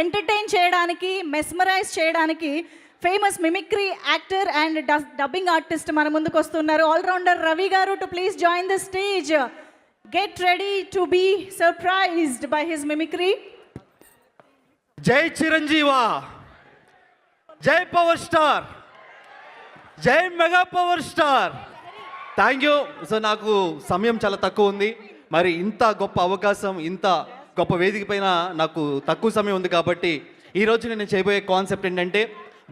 Entertain చేయడానికి mesmerise చేయడానికి famous mimicry actor and dubbing artist మన ముందుకు వస్తున్నారు. Allrounder Ravi garu to please join the stage get ready to be surprised by his mimicry జై చిరంజీవా జై power star జై mega power star thank you so నాకు సమయం చాలా తక్కువ ఉంది. మరి ఇంత గొప్ప అవకాశం ఇంత గొప్ప వేదిక పైన నాకు తక్కువ సమయం ఉంది కాబట్టి ఈరోజు నేను చేయబోయే కాన్సెప్ట్ ఏంటంటే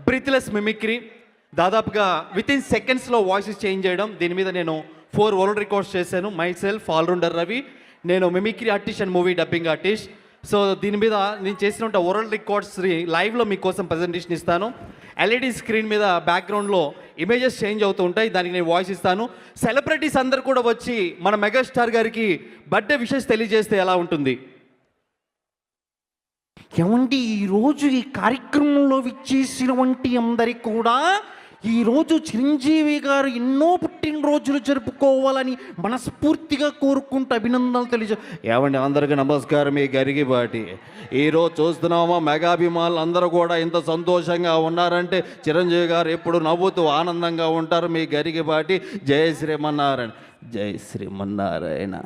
బ్రీత్లెస్ మిమిక్రీ దాదాపుగా విత్ ఇన్ సెకండ్స్లో వాయిసెస్ చేంజ్ చేయడం. దీని మీద నేను ఫోర్ వరల్డ్ రికార్డ్స్ చేశాను. మై సెల్ఫ్ ఆల్రౌండర్ రవి నేను mimicry artist and movie dubbing artist so దీని మీద నేను చేసిన వరల్డ్ రికార్డ్స్ లైవ్లో మీకోసం ప్రజెంటేషన్ ఇస్తాను. ఎల్ఈడి స్క్రీన్ మీద బ్యాక్గ్రౌండ్లో ఇమేజెస్ చేంజ్ అవుతూ ఉంటాయి. దానికి నేను వాయిస్ ఇస్తాను. సెలబ్రిటీస్ అందరు కూడా వచ్చి మన మెగాస్టార్ గారికి బర్త్డే విషెస్ తెలియజేస్తే ఎలా ఉంటుంది? ఏమండి ఈరోజు ఈ కార్యక్రమంలో విచ్చేసినవంటి వంటి కూడా ఈరోజు చిరంజీవి గారు ఎన్నో పుట్టినరోజులు జరుపుకోవాలని మనస్ఫూర్తిగా కోరుకుంటూ అభినందనలు తెలియజే ఏమండి అందరికీ నమస్కారం మీ గరిగిబాటి ఈరోజు చూస్తున్నామా మెగాభిమానులు అందరూ కూడా ఇంత సంతోషంగా ఉన్నారంటే చిరంజీవి గారు ఎప్పుడు నవ్వుతూ ఆనందంగా ఉంటారు. మీ గరిగిబాటి జయ శ్రీమన్నారాయణ. జై శ్రీమన్నారాయణ.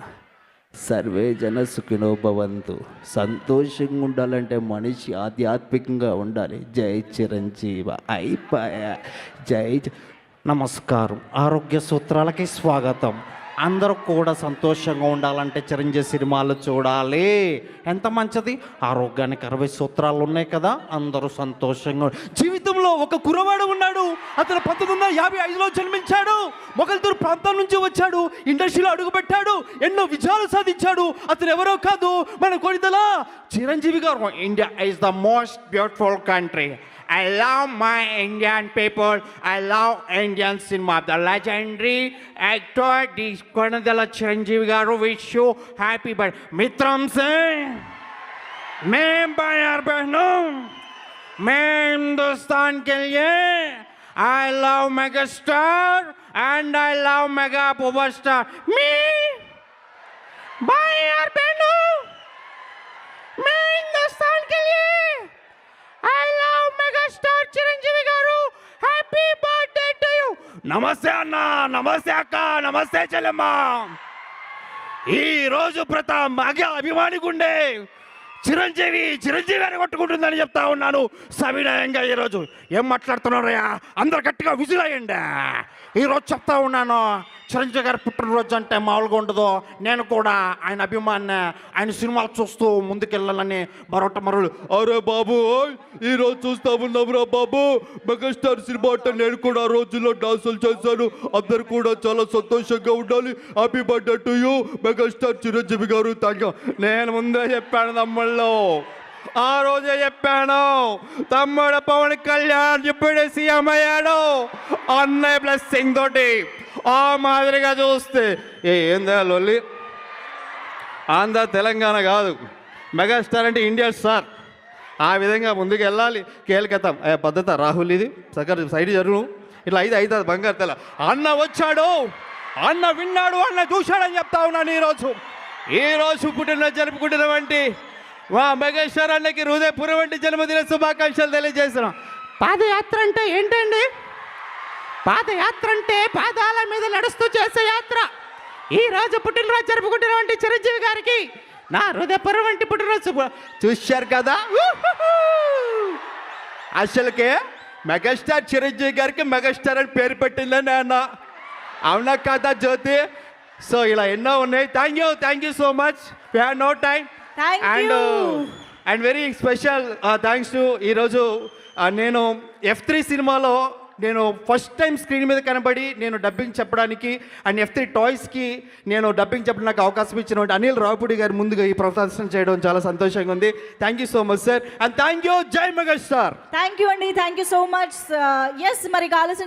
సర్వే జన సుఖినోభవంతు సంతోషంగా ఉండాలంటే మనిషి ఆధ్యాత్మికంగా ఉండాలి. జై చిరంజీవ. అయిపోయా. జై నమస్కారం. ఆరోగ్య సూత్రాలకి స్వాగతం. అందరూ కూడా సంతోషంగా ఉండాలంటే చిరంజీవి సినిమాలు చూడాలి. ఎంత మంచిది? ఆరోగ్యానికి అరవై సూత్రాలు ఉన్నాయి కదా అందరూ సంతోషంగా జీవితంలో ఒక కురవాడు ఉన్నాడు. అతను పంతొమ్మిది వందల యాభై ఐదులో జన్మించాడు. మొగల్తూరు ప్రాంతం నుంచి వచ్చాడు ఇండస్ట్రీలో అడుగుపెట్టాడు ఎన్నో విజయాలు సాధించాడు అతను ఎవరో కాదు మన కొనిదల చిరంజీవి గారు India is the most beautiful country. I love my Indian people. I love Indian cinema. The legendary actor, the Konadala Chiranjeevi garu wish you happy birthday. Mitram Singh, मैं भाइयों बहनों मैं हिंदुस्तान के लिए I love mega star and I love mega power star मी भाई और बहनों मैं हिंदुस्तान के लिए I love mega star Chiranjeevi garu happy birthday to you నమస్తే అన్న నమస్తే అక్క నమస్తే చెల్లెమ్మ ఈ రోజు ప్రతాప్ మగ అభిమాని గుండె చిరంజీవి చిరంజీవి అని కొట్టుకుంటుందని చెప్తా ఉన్నాను. సవినయంగా ఈరోజు. ఏం మాట్లాడుతున్నారయ్యా? అందరు గట్టిగా విజులయ్యండి ఈరోజు చెప్తా ఉన్నాను. చిరంజీవి గారి పుట్టినరోజు అంటే మామూలుగా ఉండదు. నేను కూడా ఆయన అభిమాన్ని ఆయన సినిమాలు చూస్తూ ముందుకెళ్ళాలని మరొకట మరొకటి. అరే బాబు ఈ రోజు చూస్తా ఉన్నావురా బాబు. మెగాస్టార్ సినిమా అంటే నేను కూడా ఆ రోజుల్లో డాన్సులు చేశాను. అందరు కూడా చాలా సంతోషంగా ఉండాలి. Happy birthday to you megastar Chiranjeevi garu. Thank you నేను ముందే చెప్పాను తమ్ముళ్ళు. ఆ రోజే చెప్పాను. తమ్ముడు పవన్ కళ్యాణ్ ఇప్పుడే సీఎం అయ్యాడు. అన్నయ్య బ్లెస్సింగ్ తోటి. ఆ మాదిరిగా చూస్తే. ఏ ఏందా లొల్లి? ఆంధ్ర తెలంగాణ కాదు. మెగాస్టార్ అంటే ఇండియా స్టార్. ఆ విధంగా ముందుకు వెళ్ళాలి కేల్కతాం. ఆ పద్ధత రాహుల్ ఇది. సగర్ సైడ్ జరుగు. ఇట్లా ఐదు అవుతుంది బంగారు తెల. అన్న వచ్చాడు. అన్న విన్నాడు. అన్న చూశాడని చెప్తా ఉన్నాను ఈరోజు. ఈరోజు పుట్టిన జరుపుకుంటున్నామంటే మా మెగాస్టార్ అన్నకి హృదయపూర్వ వంటి జన్మదిన శుభాకాంక్షలు తెలియజేస్తున్నాం. పాదయాత్ర అంటే ఏంటండి? పాదయాత్ర అంటే పాదాల ఈ రోజు పుట్టినరోజు జరుపుకుంటున్నటువంటి చిరంజీవి గారికి నా హృదయపూర్వం వంటి పుట్టినరోజు చూశారు కదా? అసలుకే మెగాస్టార్ చిరంజీవి గారికి మెగాస్టార్ అని పేరు పెట్టిందని అన్న అవునా కదా జ్యోతి? సో ఇలా ఎన్నో ఉన్నాయి. Thank you thank you so much we have no time and. And very special thanks to ఈరోజు నేను ఎఫ్ త్రీ సినిమాలో నేను ఫస్ట్ టైం స్క్రీన్ మీద కనబడి నేను డబ్బింగ్ చెప్పడానికి అండ్ ఎఫ్ త్రీ టాయ్స్కి నేను డబ్బింగ్ చెప్పడానికి నాకు అవకాశం ఇచ్చినటువంటి అనిల్ రావుపూడి గారు ముందుగా ఈ ప్రదర్శన చేయడం చాలా సంతోషంగా ఉంది. Thank you so much sir and thank you జై సార్ థ్యాంక్ యూ అండి thank you so much yes మరి ఆలస్యం